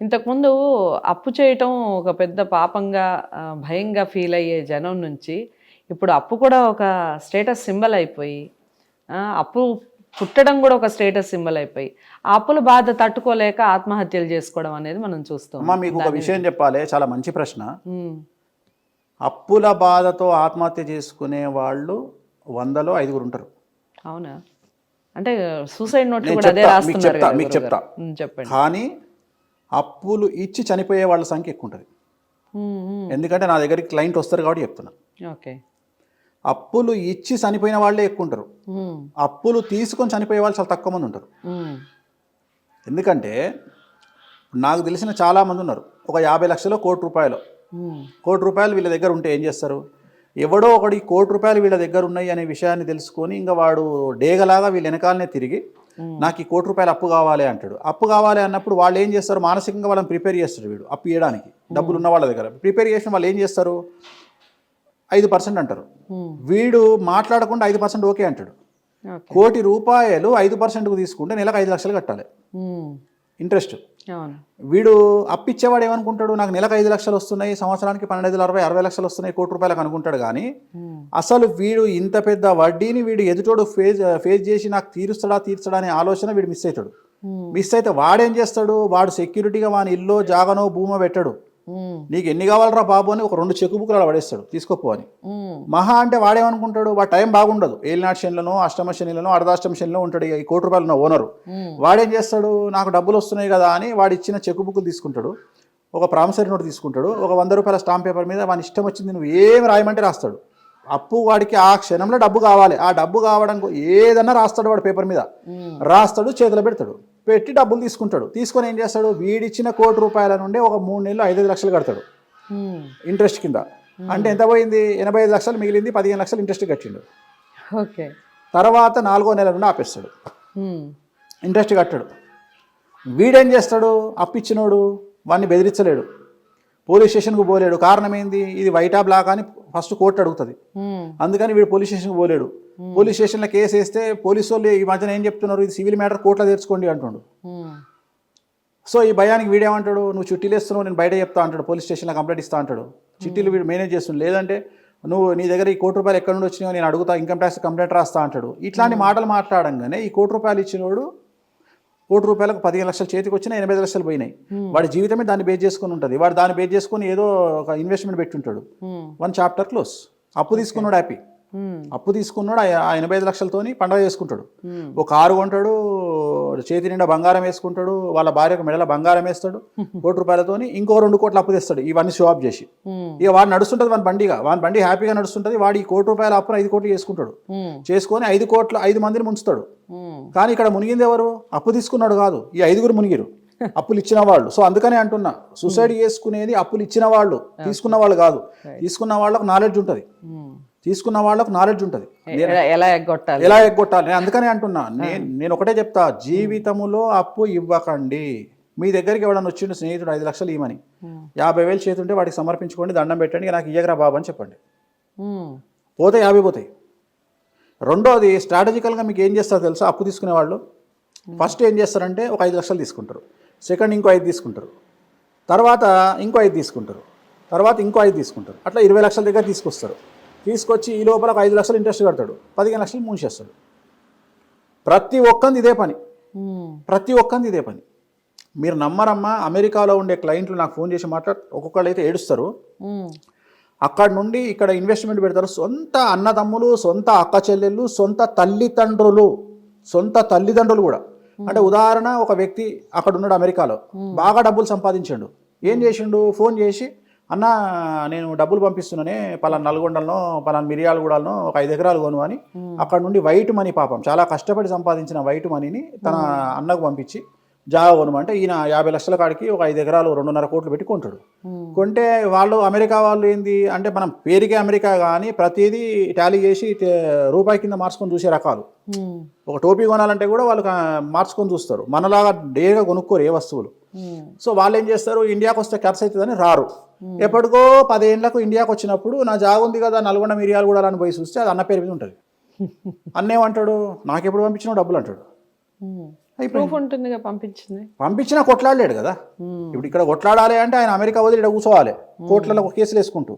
ఇంతకుముందు అప్పు చేయటం ఒక పెద్ద పాపంగా భయంగా ఫీల్ అయ్యే జనం నుంచి ఇప్పుడు అప్పు కూడా ఒక స్టేటస్ సింబల్ అయిపోయి అప్పు పుట్టడం కూడా ఒక స్టేటస్ సింబల్ అయిపోయి ఆ అప్పుల బాధ తట్టుకోలేక ఆత్మహత్యలు చేసుకోవడం అనేది మనం చూస్తాం మీకు ఒక విషయం చెప్పాలి చాలా మంచి ప్రశ్న. అప్పుల బాధతో ఆత్మహత్య చేసుకునే వాళ్ళు వందలో ఐదుగురు ఉంటారు. అవునా? అంటే సూసైడ్ నోట్లు నేను కూడా అదే చెప్తా, మీకు రాస్తున్నారు చెప్తా, మీకు చెప్పండి. కానీ అప్పులు ఇచ్చి చనిపోయే వాళ్ళ సంఖ్య ఎక్కువ ఉంటుంది ఎందుకంటే నా దగ్గరికి క్లయింట్ వస్తారు కాబట్టి చెప్తున్నా. ఓకే. అప్పులు ఇచ్చి చనిపోయిన వాళ్ళే ఎక్కువ ఉంటారు అప్పులు తీసుకొని చనిపోయే వాళ్ళు చాలా తక్కువ మంది ఉంటారు. ఎందుకంటే నాకు తెలిసిన చాలామంది ఉన్నారు. ఒక యాభై లక్షలు కోటి రూపాయలు. కోటి రూపాయలు వీళ్ళ దగ్గర ఉంటే ఏం చేస్తారు? ఎవడో ఒకటి కోటి రూపాయలు వీళ్ళ దగ్గర ఉన్నాయి అనే విషయాన్ని తెలుసుకొని ఇంకా వాడు డేగలాగా వీళ్ళ వెనకాలనే తిరిగి నాకు ఈ కోటి రూపాయలు అప్పు కావాలి అంటాడు. అప్పు కావాలి అన్నప్పుడు వాళ్ళు ఏం చేస్తారు? మానసికంగా వాళ్ళని ప్రిపేర్ చేస్తారు వీడు అప్పు ఇవ్వడానికి డబ్బులు ఉన్న వాళ్ళ దగ్గర. ప్రిపేర్ చేసిన వాళ్ళు ఏం చేస్తారు? ఐదు పర్సెంట్ అంటారు. వీడు మాట్లాడకుండా ఐదు పర్సెంట్ ఓకే అంటాడు. కోటి రూపాయలు ఐదు పర్సెంట్కు తీసుకుంటే నెలకు ఐదు లక్షలు కట్టాలి. ఇంట్రెస్ట్. వీడు అప్పిచ్చేవాడు ఏమనుకుంటాడు? నాకు నెలకు ఐదు లక్షలు వస్తున్నాయి సంవత్సరానికి పన్నెండు అరవై అరవై లక్షలు వస్తున్నాయి కోటి రూపాయలకు అనుకుంటాడు కానీ అసలు వీడు ఇంత పెద్ద వడ్డీని వీడు ఎదుటోడు ఫేస్ ఫేస్ చేసి నాకు తీరుస్తాడా తీర్చడా అనే ఆలోచన వీడు మిస్ అవుతాడు మిస్ అయితే వాడేం చేస్తాడు? వాడు సెక్యూరిటీగా వాని ఇల్లు జాగనో భూమో పెట్టాడు. నీకు ఎన్ని కావాలరా బాబు అని ఒక రెండు చెక్కు బుక్లు అలా పడేస్తాడు. తీసుకోపో అని. మహా అంటే వాడేమనుకుంటాడు? వాడు టైం బాగుండదు. ఏలినాటి శనిలను అష్టమ శనిలను అర్ధాష్టమ శనిలో ఉంటాడు ఈ కోటి రూపాయలు ఉన్న ఓనరు. వాడేం చేస్తాడు? నాకు డబ్బులు వస్తున్నాయి కదా అని వాడు ఇచ్చిన చెక్ బుక్లు తీసుకుంటాడు. ఒక ప్రామిసరీ నోట్ తీసుకుంటాడు. ఒక వంద రూపాయల స్టాంప్ పేపర్ మీద వాని ఇష్టం వచ్చింది నువ్వు ఏం రాయమంటే రాస్తాడు. అప్పు వాడికి ఆ క్షణంలో డబ్బు కావాలి. ఆ డబ్బు కావడం ఏదన్నా రాస్తాడు వాడు పేపర్ మీద. రాస్తాడు చేతిలో పెడతాడు. పెట్టి డబ్బులు తీసుకుంటాడు. తీసుకొని ఏం చేస్తాడు? వీడిచ్చిన కోటి రూపాయల నుండి ఒక మూడు నెలలు ఐదైదు లక్షలు కడతాడు. ఇంట్రెస్ట్ కింద. అంటే ఎంత పోయింది? ఎనభై ఐదు లక్షలు మిగిలింది పదిహేను లక్షలు ఇంట్రెస్ట్ కట్టిండు. ఓకే. తర్వాత నాలుగో నెల నుండి ఆపేస్తాడు. ఇంట్రెస్ట్ కట్టాడు. వీడేం చేస్తాడు? అప్పిచ్చినోడు వాడిని బెదిరించలేడు. పోలీస్ స్టేషన్కు పోలేడు. కారణం ఏంది ఇది వైటా బ్లాక్ అని ఫస్ట్ కోర్టు అడుగుతుంది. అందుకని వీడు పోలీస్ స్టేషన్కి పోలేడు. పోలీస్ స్టేషన్లో కేసు వేస్తే పోలీసు వాళ్ళు ఈ మధ్యన ఏం చెప్తున్నారు? ఇది సివిల్ మ్యాటర్ కోర్టులో తెచ్చుకోండి అంటుండు. సో ఈ భయానికి వీడేమంటాడు? నువ్వు చిట్టీలు వేస్తున్నావు నేను బయట చెప్తా అంటాడు. పోలీస్ స్టేషన్లో కంప్లైంట్ ఇస్తా అంటాడు. చిట్టీలు వీడు మేనేజ్ చేస్తుండు. లేదంటే నువ్వు నీ దగ్గర ఈ కోటి రూపాయలు ఎక్కడి నుండి వచ్చినాయో నేను అడుగుతా ఇన్కమ్ ట్యాక్స్ కంప్లైంట్ రాస్తా అంటాడు. ఇట్లాంటి మాటలు మాట్లాడంగానే ఈ కోటి రూపాయలు ఇచ్చినోడు కోటి రూపాయలకు పదిహేను లక్షలు చేతికి వచ్చినా ఎనభై లక్షలు పోయినాయి. వాడి జీవితమే దాన్ని బేస్ చేసుకుని ఉంటుంది. వాడు దాన్ని బేస్ చేసుకుని ఏదో ఒక ఇన్వెస్ట్మెంట్ పెట్టుంటాడు. ఉమ్, వన్ చాప్టర్ క్లోజ్ అప్పు తీసుకున్నాడు హ్యాపీ అప్పు తీసుకున్నాడు ఆ- ఎనభై ఐదు లక్షలతోని పండగ చేసుకుంటాడు. ఒక కారు కొంటాడు చేతి నిండా బంగారం వేసుకుంటాడు వాళ్ళ భార్యకు మెడల బంగారం వేస్తాడు కోటి రూపాయలతోని ఇంకో రెండు కోట్లు అప్పు తెస్తాడు ఇవన్నీ షో ఆఫ్ చేసి. ఇక వాడు నడుస్తుంటుంది వాని బండిగా వాని బండి హ్యాపీగా నడుస్తుంటుంది వాడు ఈ కోటి రూపాయల అప్పును ఐదు కోట్లు చేసుకుంటాడు. చేసుకొని ఐదు కోట్ల ఐదు మందిని ముంచుతాడు. కానీ ఇక్కడ మునిగింది ఎవరు? అప్పు తీసుకున్నాడు కాదు ఈ ఐదుగురు మునిగిరు. అప్పులు ఇచ్చిన వాళ్ళు. సో అందుకనే అంటున్నా సూసైడ్ చేసుకునేది అప్పులు ఇచ్చిన వాళ్ళు తీసుకున్న వాళ్ళు కాదు. తీసుకున్న వాళ్ళకు నాలెడ్జ్ ఉంటుంది. తీసుకున్న వాళ్ళకు నాలెడ్జ్ ఉంటుంది. ఎలా- ఎగ్గొట్టాలి? ఎలా ఎగ్గొట్టాలి? నేను అందుకనే అంటున్నా. నేను నేను ఒకటే చెప్తా. జీవితములో అప్పు ఇవ్వకండి. మీ దగ్గరికి ఎవడన్నా వచ్చిండు స్నేహితుడు ఐదు లక్షలు ఇవ్వమని. యాభై వేలు చేతుంటే వాడికి సమర్పించుకోండి దండం పెట్టండి నాకు ఇయ్యగరా బాబు అని చెప్పండి. పోతే యాభై పోతాయి. రెండోది స్ట్రాటజికల్గా మీకు ఏం చేస్తారో తెలుసా? అప్పు తీసుకునే వాళ్ళు? ఫస్ట్ ఏం చేస్తారంటే ఒక ఐదు లక్షలు తీసుకుంటారు. సెకండ్ ఇంకో ఐదు తీసుకుంటారు. తర్వాత ఇంకో ఐదు తీసుకుంటారు. తర్వాత ఇంకో ఐదు తీసుకుంటారు. అట్లా ఇరవై లక్షల దగ్గర తీసుకొస్తారు. తీసుకొచ్చి ఈ లోపల ఒక ఐదు లక్షలు ఇంట్రెస్ట్ కడతాడు. పదిహేను లక్షలు మూసేస్తాడు. ప్రతి ఒక్కంది ఇదే పని. ప్రతి ఒక్కంది ఇదే పని. మీరు నమ్మరమ్మా అమెరికాలో ఉండే క్లయింట్లు నాకు ఫోన్ చేసి మాట్లాడు ఒక్కొక్కళ్ళు అయితే ఏడుస్తారు. అక్కడ నుండి ఇక్కడ ఇన్వెస్ట్మెంట్ పెడతారు. సొంత అన్నదమ్ములు సొంత అక్క చెల్లెళ్ళు సొంత తల్లిదండ్రులు సొంత తల్లిదండ్రులు కూడా. అంటే ఉదాహరణ ఒక వ్యక్తి అక్కడ ఉన్నాడు అమెరికాలో. బాగా డబ్బులు సంపాదించాడు. ఏం చేసిండు? ఫోన్ చేసి అన్న నేను డబ్బులు పంపిస్తున్నానే పలానా నల్గొండలను పలానా మిరియాలగూడలను ఒక ఐదు ఎకరాలు కొను అని. అక్కడ నుండి వైట్ మనీ పాపం చాలా కష్టపడి సంపాదించిన వైట్ మనీని తన అన్నకు పంపించి జాగా కొనమంటే ఈయన యాభై లక్షల కాడికి ఒక ఐదు ఎకరాలు రెండున్నర కోట్లు పెట్టి కొంటాడు. కొంటే వాళ్ళు అమెరికా వాళ్ళు ఏంది? అంటే మనం పేరుకే అమెరికా కానీ ప్రతిదీ టాలీ చేసి రూపాయి కింద మార్చుకొని చూసే రకాలు. ఒక టోపీ కొనాలంటే కూడా వాళ్ళు మార్చుకొని చూస్తారు. మనలాగా డేగా కొనుక్కోరు ఏ వస్తువులు. సో వాళ్ళు ఏం చేస్తారు? ఇండియాకి వస్తే ఖర్చు అవుతుందని రారు. ఎప్పటికో పదేళ్ళకు ఇండియాకి వచ్చినప్పుడు నా జాగ ఉంది కదా నల్గొండ మిరియాలు కూడా అని పోయి చూస్తే అది అన్న పేరు మీద ఉంటుంది. అన్నేమంటాడు నాకెప్పుడు పంపించినావు డబ్బులు? అంటాడు. ఉమ్, ప్రూఫ్ ఉంటుందిగా పంపించింది. పంపించినా కొట్లాడలేడు కదా. ఇప్పుడు ఇక్కడ కొట్లాడాలి అంటే ఆయన అమెరికా వదిలి ఇక్కడ కూర్చోవాలి. కోర్టులలో ఒక కేసులు వేసుకుంటూ.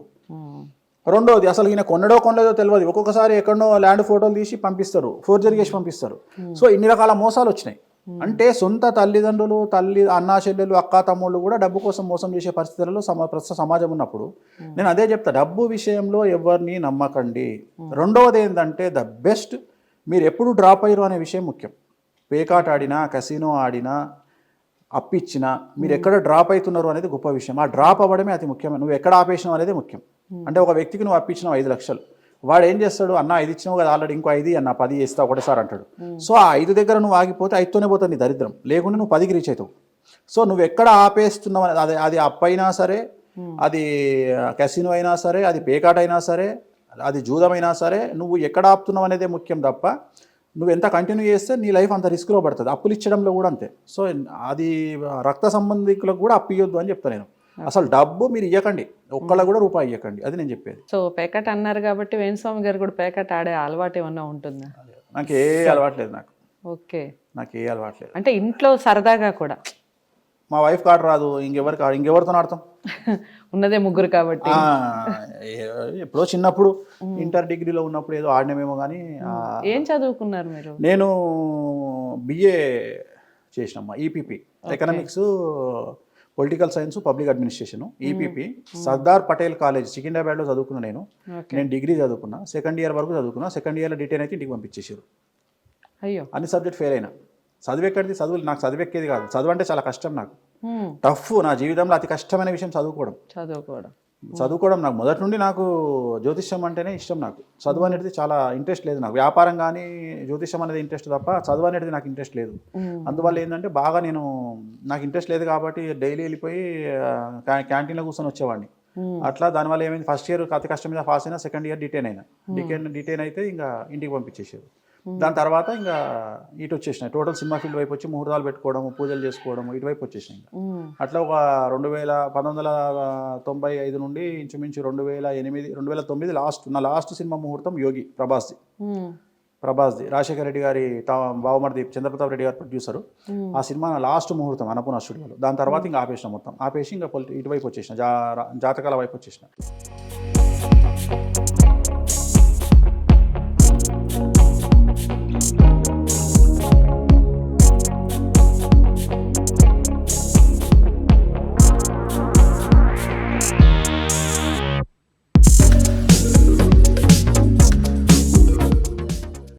రెండోది అసలు ఈయన కొన్నడో కొనలేదో తెలియదు ఒక్కొక్కసారి ఎక్కడో ల్యాండ్ ఫోటోలు తీసి పంపిస్తారు. ఫోర్జరీ చేసి పంపిస్తారు. సో ఇన్ని రకాల మోసాలు వచ్చినాయి. అంటే సొంత తల్లిదండ్రులు తల్లి అన్నా చెల్లెలు అక్క తమ్ముళ్ళు కూడా డబ్బు కోసం మోసం చేసే పరిస్థితులలో సమ ప్రస్తుత సమాజం ఉన్నప్పుడు నేను అదే చెప్తా డబ్బు విషయంలో ఎవరిని నమ్మకండి. రెండవది ఏంటంటే ద బెస్ట్ మీరు ఎప్పుడు డ్రాప్ అయ్యారు అనే విషయం ముఖ్యం. పేకాట ఆడినా కసినో ఆడినా అప్పిచ్చినా మీరు ఎక్కడ డ్రాప్ అవుతున్నారు అనేది గొప్ప విషయం. ఆ డ్రాప్ అవ్వడమే అతి ముఖ్యమైన నువ్వు ఎక్కడ ఆపేసినావు అనేది ముఖ్యం. అంటే ఒక వ్యక్తికి నువ్వు అప్పించినావు ఐదు లక్షలు. వాడు ఏం చేస్తాడు? అన్న ఐదు ఇచ్చినావు కదా ఆల్రెడీ ఇంకో ఐదు అన్న పది ఇస్తా ఒకటేసారి అంటాడు. సో ఆ ఐదు దగ్గర నువ్వు ఆగిపోతే ఐదుతోనే పోతుంది నీ దరిద్రం. లేకుంటే నువ్వు పదికి రీచ్ అవుతావు. సో నువ్వు ఎక్కడ ఆపేస్తున్నావు అనేది అది అది అప్ అయినా సరే అది కెసినో అయినా సరే అది పేకాట అయినా సరే అది జూదమైనా సరే నువ్వు ఎక్కడ ఆపుతున్నావు అనేదే ముఖ్యం తప్ప నువ్వు ఎంత కంటిన్యూ చేస్తే నీ లైఫ్ అంత రిస్క్లో పడుతుంది. అప్పులు ఇచ్చడంలో కూడా అంతే. సో అది రక్త సంబంధికులకు కూడా అప్పు ఇవ్వద్దు అని చెప్తాను నేను. అసలు డబ్బు మీరు ఇవ్వకండి ఒక్కళ్ళ కూడా రూపాయి ఇవ్వకండి అది నేను చెప్పేది. సో పేకట్ అన్నారు కాబట్టి వేణుస్వామి గారు కూడా పేకట్ ఆడే అలవాటు ఏమన్నా ఉంటుందా? నాకు ఏ అలవాట్లేదు నాకు. ఓకే. నాకు ఏ అలవాట్లేదు అంటే ఇంట్లో సరదాగా కూడా. మా వైఫ్ కార్డు రాదు. ఇంకెవరికి ఇంకెవరితో ఆడతాం. ఉన్నదే ముగ్గురు కాబట్టి. ఎప్పుడో చిన్నప్పుడు ఇంటర్ డిగ్రీలో ఉన్నప్పుడు ఏదో ఆడినామేమో కానీ ఏం చదువుకున్నారు మీరు? నేను BA చేసినమ్మా EPP economics political science public administration EPP Sardar Patel college సికింద్రాబాద్లో చదువుకున్నా నేను. నేను డిగ్రీ చదువుకున్నా సెకండ్ ఇయర్ వరకు చదువుకున్నా సెకండ్ ఇయర్లో డిటైన్ అయితే ఇంటికి పంపించేసారు అయ్యో. అన్ని సబ్జెక్ట్ ఫెయిల్ అయినా. చదువు ఎక్కడిది చదువు నాకు చదువు ఎక్కేది కాదు. చదువు అంటే చాలా కష్టం నాకు. టఫ్ నా జీవితంలో అతి కష్టమైన విషయం చదువుకోవడం. చదువుకోవడం. చదువుకోవడం నాకు మొదటి నుండి నాకు జ్యోతిష్యం అంటేనే ఇష్టం నాకు. చదువు అనేది చాలా ఇంట్రెస్ట్ లేదు నాకు. వ్యాపారం కానీ జ్యోతిష్యం అనేది ఇంట్రెస్ట్ తప్ప చదువు అనేది నాకు ఇంట్రెస్ట్ లేదు. అందువల్ల ఏంటంటే బాగా నేను నాకు ఇంట్రెస్ట్ లేదు కాబట్టి డైలీ వెళ్ళిపోయి క్యాంటీన్లో కూర్చొని వచ్చేవాడిని. అట్లా దానివల్ల ఏమైంది? ఫస్ట్ ఇయర్ అతి కష్టం మీద పాస్ అయినా సెకండ్ ఇయర్ డిటైన్ అయినా. డిటైన్ డిటైన్ అయితే ఇంకా ఇంటికి పంపించేసారు దాని తర్వాత ఇంకా ఇటు వచ్చేసిన టోటల్ సినిమా ఫీల్డ్ వైపు వచ్చి ముహూర్తాలు పెట్టుకోవడం పూజలు చేసుకోవడం ఇటువైపు వచ్చేసిన ఇంకా. హ్మ్, అట్లా ఒక రెండు వేల పంతొమ్మిది వందల తొంభై ఐదు నుండి ఇంచుమించు రెండు వేల ఎనిమిది రెండు వేల తొమ్మిది లాస్ట్ నా లాస్ట్ సినిమా ముహూర్తం యోగి ప్రభాస్ది. హ్మ్, ప్రభాస్ది. రాజశేఖర రెడ్డి గారి తా బావమరిది చంద్రప్రతాప్ రెడ్డి గారు ప్రొడ్యూసరు. ఆ సినిమా నా లాస్ట్ ముహూర్తం అన్నపూర్ణ స్టూడియోలో. దాని తర్వాత ఇంకా ఆపేసిన మొత్తం. ఆపేసి ఇంకా పొలిటి ఇటువైపు వచ్చేసిన జా జాతకాల వైపు వచ్చేసిన